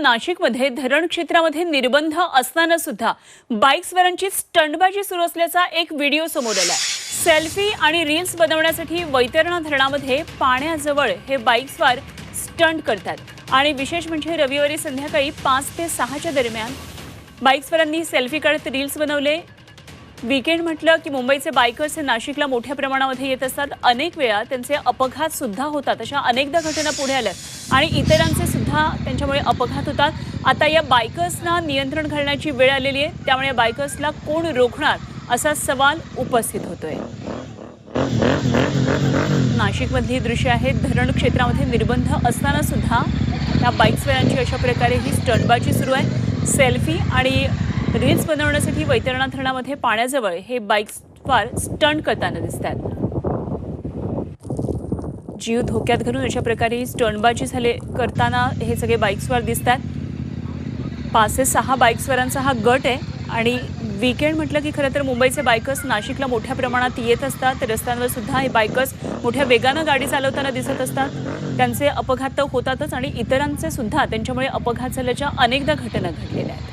नाशिकमध्ये धरण क्षेत्रामध्ये निर्बंध असताना सुद्धा बाईक्सवरांची स्टंटबाजी सुरू असल्याचा एक व्हिडिओ समोर आला सेल्फी आणि रील्स बनवण्यासाठी वैतरणा धरणामध्ये पाण्याजवळ हे बाईक्सवार स्टंट करतात. आणि विशेष म्हणजे रविवारी संध्याकाळी पाच ते सहाच्या दरम्यान बाईक्सवरांनी सेल्फी काढत रील्स बनवले. वीकेंड म्हटलं की मुंबईचे बायकर्स हे नाशिकला मोठ्या प्रमाणामध्ये येत असतात. अनेक वेळा त्यांचे अपघात सुद्धा होतात अशा अनेकदा घटना पुढे आल्या आणि इतरांचे सुद्धा त्यांच्यामुळे अपघात होतात. आता या बायकर्सना नियंत्रण घालण्याची वेळ आलेली आहे. त्यामुळे या बायकर्सला कोण रोखणार असा सवाल उपस्थित होतोय. नाशिकमधली ही दृश्य आहेत धरण क्षेत्रामध्ये निर्बंध असताना सुद्धा या बाईक्सवाल्यांची अशा प्रकारे ही स्टंटबाजी सुरू आहे. सेल्फी आणि रील्स बनवण्यासाठी वैतरणा धरणामध्ये पाण्याजवळ हे बाईक्सवार स्टंट करताना दिसतात जीव धोक्यात घालून अशा प्रकारे ही स्टंटबाजी झाले करताना हे सगळे बाईक्सवर दिसतात पाच ते सहा बाईक्सवारांचा हा गट आहे आणि वीकेंड म्हटलं की खरं तर मुंबईचे बायकर्स नाशिकला मोठ्या प्रमाणात येत असतात. रस्त्यांवर सुद्धा हे बायकर्स मोठ्या वेगानं गाडी चालवताना दिसत असतात. त्यांचे अपघात तर होतातच आणि इतरांचे सुद्धा. त्यांच्यामुळे अपघात झाल्याच्या अनेकदा घटना घडलेल्या आहेत.